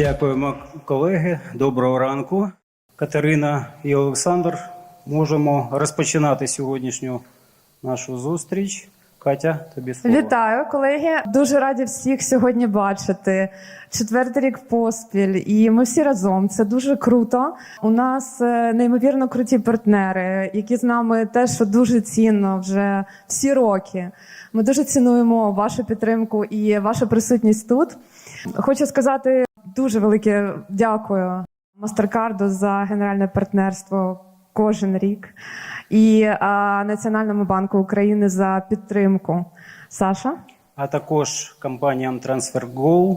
Дякуємо, колеги. Доброго ранку. Катерина і Олександр. Можемо розпочинати сьогоднішню нашу зустріч. Катя, тобі слово. Вітаю, колеги. Дуже раді всіх сьогодні бачити. Четвертий рік поспіль, і ми всі разом. Це дуже круто. У нас е, неймовірно круті партнери, які з нами теж дуже цінно вже всі роки. Ми дуже цінуємо вашу підтримку і вашу присутність тут. Хочу сказати дуже велике дякую Мастеркарду за генеральне партнерство кожен рік і а, Національному банку України за підтримку. Саша, А також компаніям TransferGo,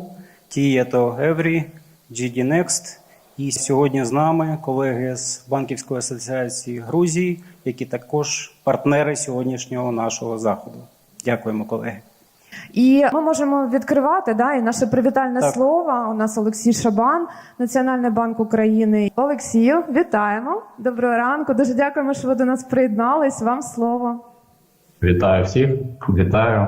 Tieto Every, GD Next. І сьогодні з нами колеги з Банківської асоціації Грузії, які також партнери сьогоднішнього нашого заходу. Дякуємо, колеги. І ми можемо відкривати да, і наше привітальне Так. слово. У нас Олексій Шабан, Національний банк України. Олексію, вітаємо. Доброго ранку. Дуже дякуємо, що ви до нас приєднались. Вам слово. Вітаю всіх, вітаю.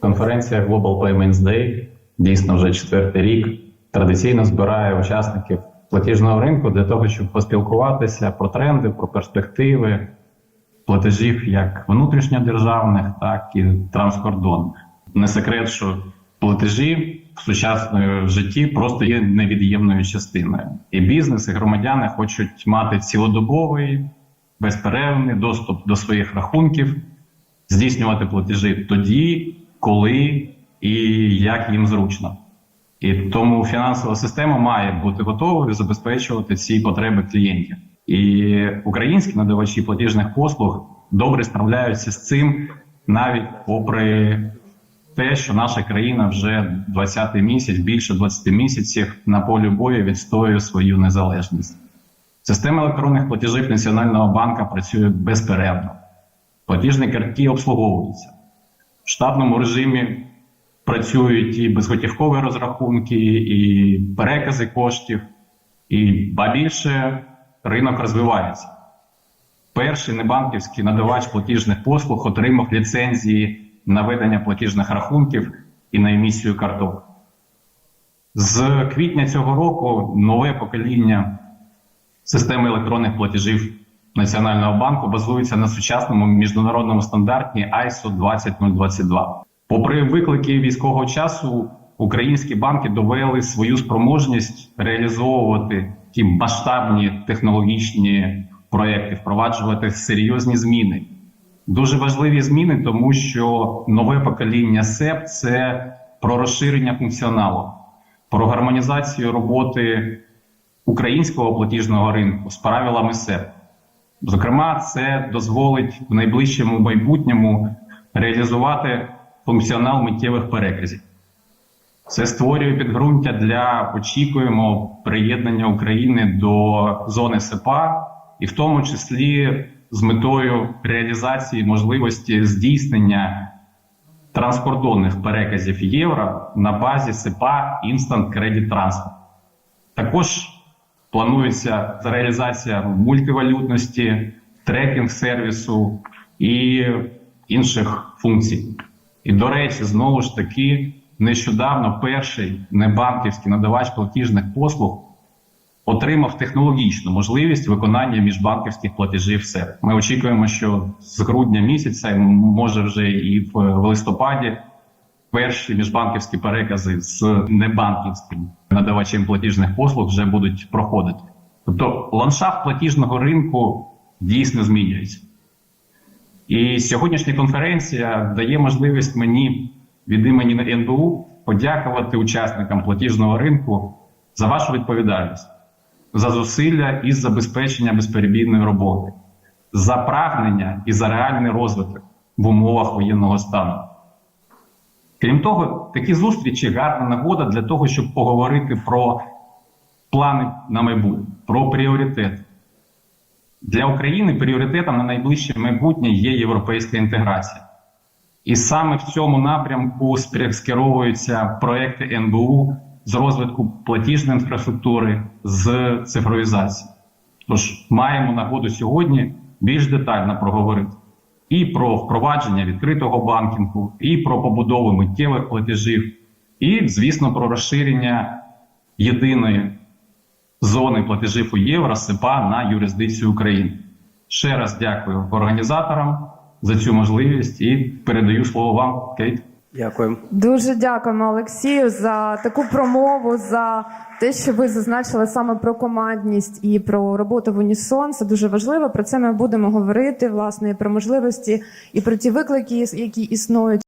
Конференція Global Payments Day дійсно вже четвертий рік. Традиційно збирає учасників платіжного ринку для того, щоб поспілкуватися про тренди, про перспективи платежів як внутрішньодержавних, так і транскордонних. Не секрет, що платежі в сучасному житті просто є невід'ємною частиною. І бізнес, і громадяни хочуть мати цілодобовий, безперервний доступ до своїх рахунків, здійснювати платежі тоді, коли і як їм зручно. І тому фінансова система має бути готовою забезпечувати ці потреби клієнтів. І українські надавачі платіжних послуг добре справляються з цим, навіть попри те, що наша країна вже 20-й місяць, більше 20 місяців на полі бою відстоює свою незалежність. Система електронних платежів Національного банка працює безперервно. Платіжні картки обслуговуються. В штатному режимі працюють і безготівкові розрахунки, і перекази коштів, і ба більше ринок розвивається. Перший небанківський надавач платіжних послуг отримав ліцензії на ведення платіжних рахунків і на емісію карток. З квітня цього року нове покоління системи електронних платежів Національного банку базується на сучасному міжнародному стандарті ISO 20022. Попри виклики військового часу, українські банки довели свою спроможність реалізовувати ті масштабні технологічні проекти, впроваджувати серйозні зміни. Дуже важливі зміни, тому що нове покоління СЕП це про розширення функціоналу, про гармонізацію роботи українського платіжного ринку з правилами СЕП. Зокрема, це дозволить в найближчому майбутньому реалізувати функціонал миттєвих переказів. Це створює підґрунтя для очікуємо приєднання України до зони СЕПА, і в тому числі з метою реалізації можливості здійснення транскордонних переказів євро на базі СЕПА Instant Credit Transfer. Також планується реалізація мультивалютності, трекінг сервісу і інших функцій. І, до речі, знову ж таки, нещодавно перший небанківський надавач платіжних послуг отримав технологічну можливість виконання міжбанківських платежів СЕП. Ми очікуємо, що з грудня місяця, може вже і в, в листопаді, перші міжбанківські перекази з небанківським надавачем платіжних послуг вже будуть проходити. Тобто ландшафт платіжного ринку дійсно змінюється. І сьогоднішня конференція дає можливість мені від імені НБУ подякувати учасникам платіжного ринку за вашу відповідальність, за зусилля із забезпечення безперебійної роботи, за прагнення і за реальний розвиток в умовах воєнного стану. Крім того, такі зустрічі гарна нагода для того, щоб поговорити про плани на майбутнє, про пріоритети. Для України пріоритетом на найближче майбутнє є європейська інтеграція. І саме в цьому напрямку скеровуються проекти НБУ з розвитку платіжної інфраструктури, з цифровізації. Тож маємо нагоду сьогодні більш детально проговорити і про впровадження відкритого банкінгу, і про побудову миттєвих платежів, і, звісно, про розширення єдиної зони платежів у євро СЕПА на юрисдикцію України. Ще раз дякую організаторам за цю можливість і передаю слово вам, Кейт. Дякую. Дуже дякуємо Олексію за таку промову, за те, що ви зазначили саме про командність і про роботу в Унісон. Це дуже важливо. Про це ми будемо говорити, власне, і про можливості, і про ті виклики, які існують.